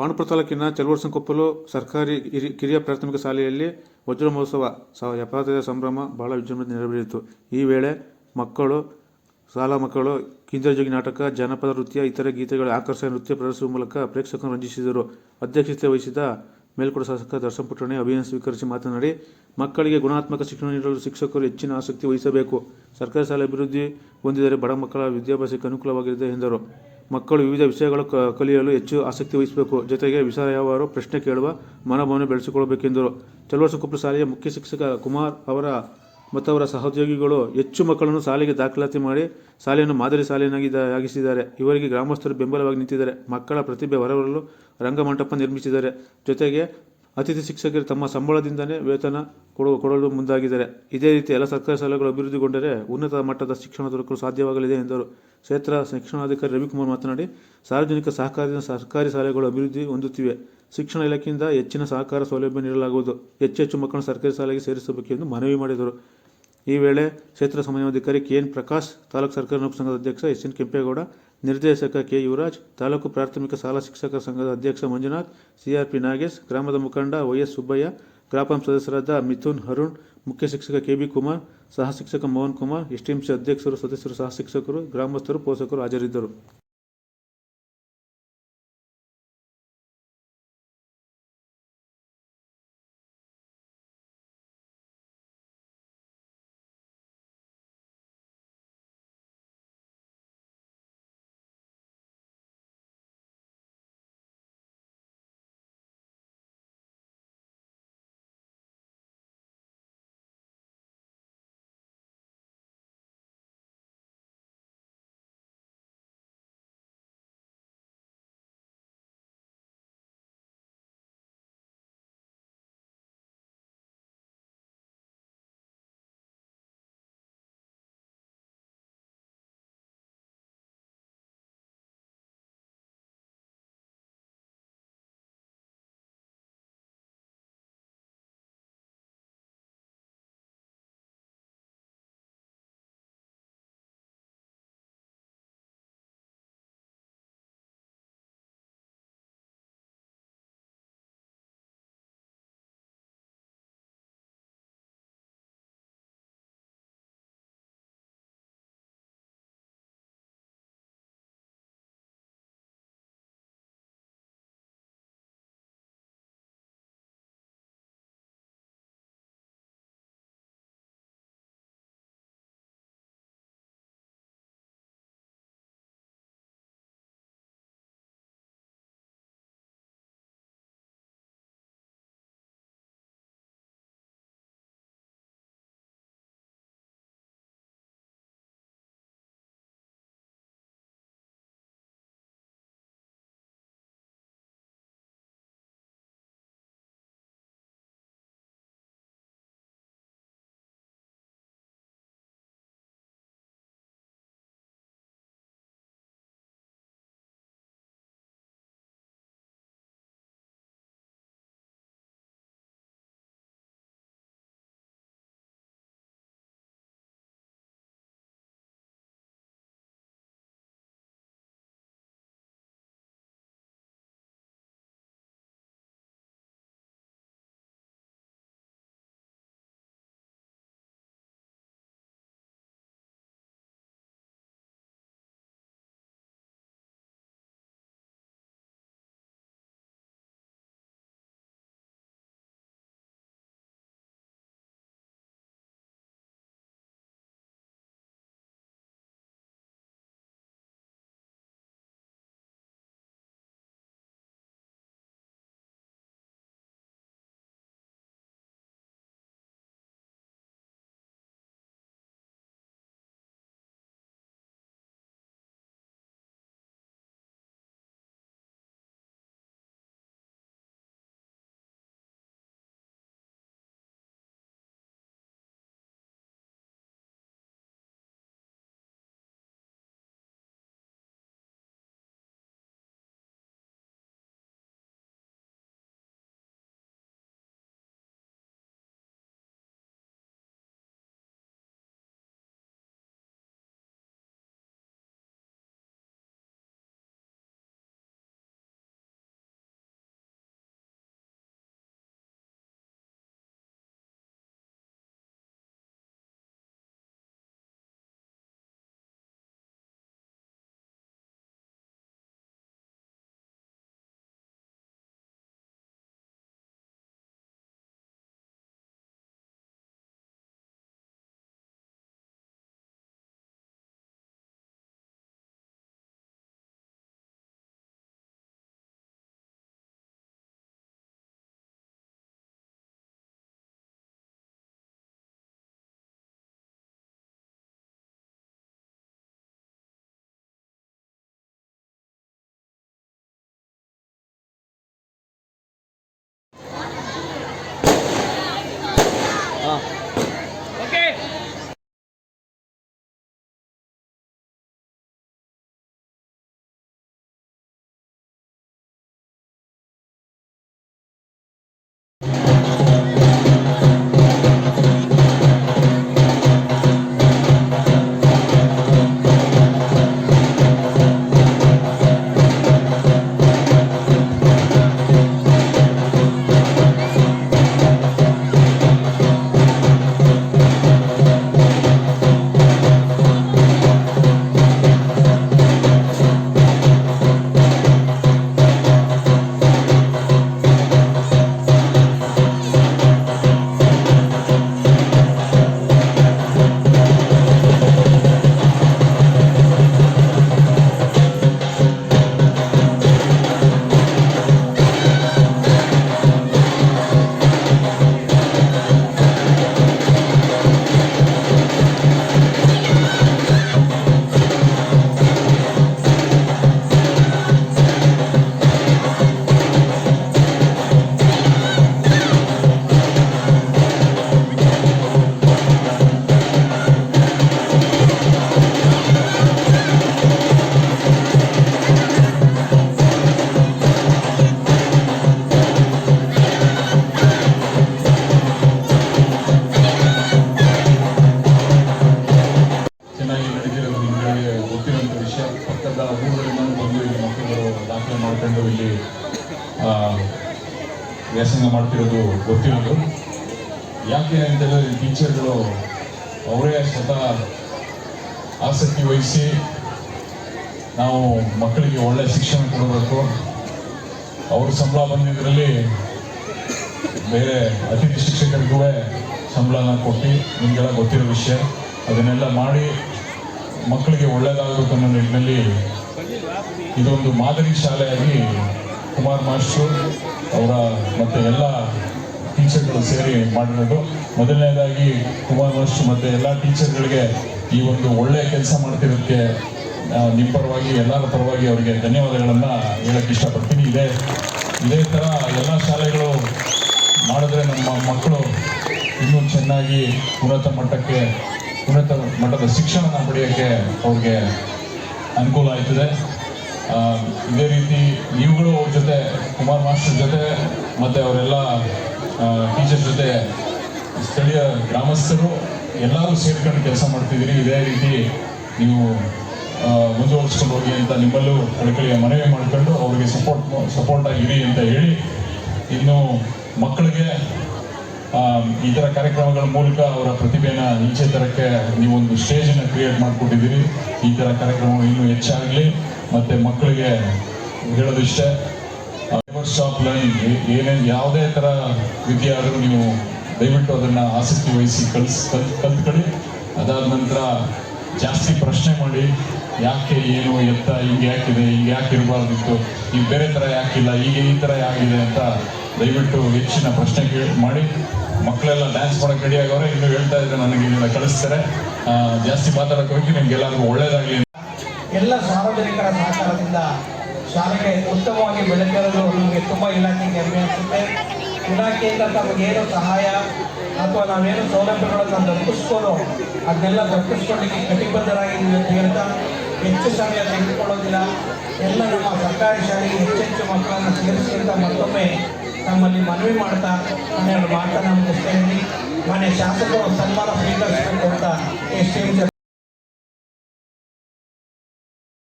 ಪಾಂಡುಪುರ ತಾಲೂಕಿನ ಚಲವರ್ಸನಕೊಪ್ಪಲು ಸರ್ಕಾರಿ ಕಿರಿಯ ಪ್ರಾಥಮಿಕ ಶಾಲೆಯಲ್ಲಿ ವಜ್ರ ಮಹೋತ್ಸವ ಎಪ್ಪತ್ತೈದರ ಸಂಭ್ರಮ ಬಹಳ ವಿಜೃಂಭಣೆ ನೆರವೇರಿತು. ಈ ವೇಳೆ ಮಕ್ಕಳು, ಶಾಲಾ ಮಕ್ಕಳು ಕಿಂಜರಜೋಗಿ ನಾಟಕ, ಜಾನಪದ ನೃತ್ಯ, ಇತರೆ ಗೀತೆಗಳ ಆಕರ್ಷಕ ನೃತ್ಯ ಪ್ರದರ್ಶಿಸುವ ಮೂಲಕ ಪ್ರೇಕ್ಷಕರನ್ನು ರಂಜಿಸಿದರು. ಅಧ್ಯಕ್ಷತೆ ವಹಿಸಿದ ಮೇಲ್ಕೋಟ ಶಾಸಕ ದರ್ಶನ್ ಪುಟ್ಟಣೆ ಅಭಿಯಾನ ಸ್ವೀಕರಿಸಿ ಮಾತನಾಡಿ, ಮಕ್ಕಳಿಗೆ ಗುಣಾತ್ಮಕ ಶಿಕ್ಷಣ ನೀಡಲು ಶಿಕ್ಷಕರು ಹೆಚ್ಚಿನ ಆಸಕ್ತಿ ವಹಿಸಬೇಕು. ಸರ್ಕಾರಿ ಶಾಲೆ ಅಭಿವೃದ್ಧಿ ಹೊಂದಿದರೆ ಬಡ ಮಕ್ಕಳ ವಿದ್ಯಾಭ್ಯಾಸಕ್ಕೆ ಅನುಕೂಲವಾಗಲಿದೆ ಎಂದರು. ಮಕ್ಕಳು ವಿವಿಧ ವಿಷಯಗಳು ಕಲಿಯಲು ಹೆಚ್ಚು ಆಸಕ್ತಿ ವಹಿಸಬೇಕು. ಜೊತೆಗೆ ವಿಷಯವಾರು ಪ್ರಶ್ನೆ ಕೇಳುವ ಮನೋಭಾವನೆ ಬೆಳೆಸಿಕೊಳ್ಳಬೇಕೆಂದರು. ಚಲವರ್ಸಕೊಪ್ಪಲು ಶಾಲೆಯ ಮುಖ್ಯ ಶಿಕ್ಷಕ ಕುಮಾರ್ ಅವರ ಮತ್ತು ಅವರ ಸಹೋದ್ಯೋಗಿಗಳು ಹೆಚ್ಚು ಮಕ್ಕಳನ್ನು ಶಾಲೆಗೆ ದಾಖಲಾತಿ ಮಾಡಿ ಶಾಲೆಯನ್ನು ಮಾದರಿ ಶಾಲೆಯನ್ನಾಗಿ ಆಗಿಸಿದ್ದಾರೆ ಇವರಿಗೆ ಗ್ರಾಮಸ್ಥರು ಬೆಂಬಲವಾಗಿ ನಿಂತಿದ್ದಾರೆ. ಮಕ್ಕಳ ಪ್ರತಿಭೆ ಹೊರಬರಲು ರಂಗಮಂಟಪ ನಿರ್ಮಿಸಿದ್ದಾರೆ. ಜೊತೆಗೆ ಅತಿಥಿ ಶಿಕ್ಷಕರು ತಮ್ಮ ಸಂಬಳದಿಂದಲೇ ವೇತನ ಕೊಡು ಕೊಡಲು ಮುಂದಾಗಿದ್ದಾರೆ. ಇದೇ ರೀತಿ ಎಲ್ಲ ಸರ್ಕಾರಿ ಶಾಲೆಗಳು ಅಭಿವೃದ್ಧಿಗೊಂಡರೆ ಉನ್ನತ ಮಟ್ಟದ ಶಿಕ್ಷಣ ದೊರಕಲು ಸಾಧ್ಯವಾಗಲಿದೆ ಎಂದರು. ಕ್ಷೇತ್ರ ಶಿಕ್ಷಣಾಧಿಕಾರಿ ರವಿಕುಮಾರ್ ಮಾತನಾಡಿ, ಸಾರ್ವಜನಿಕ ಸಹಕಾರದಿಂದ ಸರ್ಕಾರಿ ಶಾಲೆಗಳು ಅಭಿವೃದ್ಧಿ ಹೊಂದುತ್ತಿವೆ. ಶಿಕ್ಷಣ ಇಲಾಖೆಯಿಂದ ಹೆಚ್ಚಿನ ಸಹಕಾರ ಸೌಲಭ್ಯ ನೀಡಲಾಗುವುದು. ಹೆಚ್ಚು ಹೆಚ್ಚು ಮಕ್ಕಳನ್ನು ಸರ್ಕಾರಿ ಶಾಲೆಗೆ ಸೇರಿಸಬೇಕೆಂದು ಮನವಿ ಮಾಡಿದರು. ಈ ವೇಳೆ ಕ್ಷೇತ್ರ ಸಮನ್ವಯಾಧಿಕಾರಿ ಕೆಎನ್ ಪ್ರಕಾಶ್, ತಾಲೂಕು ಸರ್ಕಾರಿ ನೌಕರ ಸಂಘದ ಅಧ್ಯಕ್ಷ ಎಸ್ ಎನ್ ಕೆಂಪೇಗೌಡ ನಿರ್ದೇಶಕ ಕೆ. ಯುವರಾಜ್, ತಾಲೂಕು ಪ್ರಾಥಮಿಕ ಶಾಲಾ ಶಿಕ್ಷಕರ ಸಂಘದ ಅಧ್ಯಕ್ಷ ಮಂಜುನಾಥ್, ಸಿಆರ್ಪಿ ನಾಗೇಶ್, ಗ್ರಾಮದ ಮುಖಂಡ ವೈಎಸ್ ಸುಬ್ಬಯ್ಯ, ಗ್ರಾಪಂ ಸದಸ್ಯರಾದ ಮಿಥುನ್ ಅರುಣ್ ಮುಖ್ಯ ಶಿಕ್ಷಕ ಕೆ. ಬಿ. ಕುಮಾರ್, ಸಹ ಶಿಕ್ಷಕ ಮೋಹನ್ ಕುಮಾರ್, ಎಸ್ಟಿಎಂಸಿ ಅಧ್ಯಕ್ಷರು, ಸದಸ್ಯರು, ಸಹ ಶಿಕ್ಷಕರು, ಗ್ರಾಮಸ್ಥರು, ಪೋಷಕರು ಹಾಜರಿದ್ದರು. ಆ, ವ್ಯಾಸಂಗ ಮಾಡ್ತಿರೋದು ಗೊತ್ತಿರೋದು. ಯಾಕೆ ಅಂತೇಳಿದ್ರೆ ಟೀಚರ್ಗಳು ಅವರೇ ಸ್ವತಃ ಆಸಕ್ತಿ ವಹಿಸಿ ನಾವು ಮಕ್ಕಳಿಗೆ ಒಳ್ಳೆ ಶಿಕ್ಷಣ ಕೊಡಬೇಕು. ಅವ್ರ ಸಂಬಳ ಬಂದಿದ್ದರಲ್ಲಿ ಬೇರೆ ಅತಿಥಿ ಶಿಕ್ಷಕರಿಗೂ ಸಂಬಳನ ಕೊಟ್ಟು ನಿಮಗೆಲ್ಲ ಗೊತ್ತಿರೋ ವಿಷಯ. ಅದನ್ನೆಲ್ಲ ಮಾಡಿ ಮಕ್ಕಳಿಗೆ ಒಳ್ಳೆಯದಾಗಬೇಕು ಅನ್ನೋ ನಿಟ್ಟಿನಲ್ಲಿ ಇದೊಂದು ಮಾದರಿ ಶಾಲೆಯಾಗಿ ಕುಮಾರ್ ಮಾಸ್ಟರ್ ಅವರ ಮತ್ತು ಎಲ್ಲ ಟೀಚರ್ಗಳು ಸೇರಿ ಮಾಡಿರೋದು. ಮೊದಲನೇದಾಗಿ ಕುಮಾರ್ ಮಾಸ್ಟರ್ ಮತ್ತು ಎಲ್ಲ ಟೀಚರ್ಗಳಿಗೆ ಈ ಒಂದು ಒಳ್ಳೆಯ ಕೆಲಸ ಮಾಡ್ತಿರೋದಕ್ಕೆ ನಿಮ್ಮ ಪರವಾಗಿ, ಎಲ್ಲರ ಪರವಾಗಿ ಅವರಿಗೆ ಧನ್ಯವಾದಗಳನ್ನು ಹೇಳಕ್ಕೆ ಇಷ್ಟಪಡ್ತೀನಿ. ಇದೇ ಇದೇ ಥರ ಎಲ್ಲ ಶಾಲೆಗಳು ಮಾಡಿದ್ರೆ ನಮ್ಮ ಮಕ್ಕಳು ಇನ್ನೂ ಚೆನ್ನಾಗಿ ಉನ್ನತ ಮಟ್ಟಕ್ಕೆ, ಉನ್ನತ ಮಟ್ಟದ ಶಿಕ್ಷಣನ ಪಡೆಯೋಕ್ಕೆ ಅವ್ರಿಗೆ ಅನುಕೂಲ ಆಯ್ತದೆ ಇದೇ ರೀತಿ ನೀವುಗಳು ಅವ್ರ ಜೊತೆ, ಕುಮಾರ್ ಮಾಸ್ಟರ್ ಜೊತೆ, ಮತ್ತು ಅವರೆಲ್ಲ ಟೀಚರ್ ಜೊತೆ ಸ್ಥಳೀಯ ಗ್ರಾಮಸ್ಥರು ಎಲ್ಲರೂ ಸೇರ್ಕೊಂಡು ಕೆಲಸ ಮಾಡ್ತಿದ್ದೀರಿ. ಇದೇ ರೀತಿ ನೀವು ಮುಂದುವರಿಸ್ಕೊಂಡು ಹೋಗಿ ಅಂತ ನಿಮ್ಮಲ್ಲೂ ಕಳಕಳಿಯ ಮನವಿ ಮಾಡ್ಕೊಂಡು ಅವರಿಗೆ ಸಪೋರ್ಟ್ ಸಪೋರ್ಟ್ ಆಗಿರಿ ಅಂತ ಹೇಳಿ ಇನ್ನು ಮಕ್ಕಳಿಗೆ ಈ ಥರ ಕಾರ್ಯಕ್ರಮಗಳ ಮೂಲಕ ಅವರ ಪ್ರತಿಭೆನ ಈಚೆ ತರಕ್ಕೆ ನೀವೊಂದು ಸ್ಟೇಜನ್ನು ಕ್ರಿಯೇಟ್ ಮಾಡಿಕೊಟ್ಟಿದ್ದೀರಿ. ಈ ಥರ ಕಾರ್ಯಕ್ರಮ ಇನ್ನೂ ಹೆಚ್ಚಾಗಲಿ. ಮತ್ತು ಮಕ್ಕಳಿಗೆ ಹೇಳೋದಿಷ್ಟೇ. ಶಾಪ್ ಲರ್ನಿಂಗ್ ಏನೇನು ಯಾವುದೇ ಥರ ವಿದ್ಯೆ ಆದರೂ ನೀವು ದಯವಿಟ್ಟು ಅದನ್ನು ಆಸಕ್ತಿ ವಹಿಸಿ ಕಲಿಸ್ ಕಲ್ ಕಲ್ತ್ಕೊಳ್ಳಿ. ಅದಾದ ನಂತರ ಜಾಸ್ತಿ ಪ್ರಶ್ನೆ ಮಾಡಿ, ಯಾಕೆ, ಏನು, ಎತ್ತ, ಹಿಂಗೆ ಯಾಕಿದೆ, ಹಿಂಗೆ ಯಾಕೆ ಇರಬಾರ್ದಿತ್ತು ಈಗ ಬೇರೆ ಥರ ಯಾಕಿಲ್ಲ, ಈಗ ಈ ಥರ ಯಾಕಿದೆ ಅಂತ ದಯವಿಟ್ಟು ಹೆಚ್ಚಿನ ಪ್ರಶ್ನೆ ಕೇಳಿ ಮಾಡಿ. ಮಕ್ಕಳೆಲ್ಲ ಡ್ಯಾನ್ಸ್ ಮಾಡೋಕೆ ರೆಡಿ ಆಗವ್ರೆ ಇನ್ನು ಹೇಳ್ತಾ ಇದ್ರೆ ನನಗೆ ಕಳಿಸ್ತಾರೆ. ಜಾಸ್ತಿ ಮಾತಾಡೋಕೆ ಹೋಗಿ ನಿಮ್ಗೆಲ್ಲರಿಗೂ ಒಳ್ಳೇದಾಗಲಿ ಎಲ್ಲ ಸಾರ್ವಜನಿಕರ ಸಹಕಾರದಿಂದ ಶಾಲೆಗೆ ಉತ್ತಮವಾಗಿ ಬೆಳೆದಿರೋದು ನಮಗೆ ತುಂಬ ಇಲಾಖೆಗೆ ಹೆಮ್ಮೆ ಅನಿಸುತ್ತೆ. ಇಲಾಖೆಯಿಂದ ತಮಗೇನು ಸಹಾಯ ಅಥವಾ ನಾವೇನು ಸೌಲಭ್ಯಗಳನ್ನು ದೊರಕಿಸ್ಕೊಂಡು ಅದನ್ನೆಲ್ಲ ದೊರಕಿಸ್ಕೊಳ್ಳಿಕ್ಕೆ ಕಟಿಬದ್ಧರಾಗಿದ್ದೀವಿ ಅಂತ ಹೇಳ್ತಾ ಹೆಚ್ಚು ಸಮಯ ತೆಗೆದುಕೊಳ್ಳೋದಿಲ್ಲ. ಎಲ್ಲ ನಮ್ಮ ಸರ್ಕಾರಿ ಶಾಲೆಗೆ ಹೆಚ್ಚೆಚ್ಚು ಮಕ್ಕಳನ್ನು ಸೇರಿಸಿ ಅಂತ ಮತ್ತೊಮ್ಮೆ ನಮ್ಮಲ್ಲಿ ಮನವಿ ಮಾಡ್ತಾ ಹನ್ನೆರಡು ಮಾತನ್ನು ಮುಗಿಸ್ತಾ ಇದ್ದೀನಿ ಮನೆ ಶಾಸಕರು ಸನ್ಮಾನ ಸ್ವೀಕರಿಸಬೇಕು ಅಂತ ಎಸ್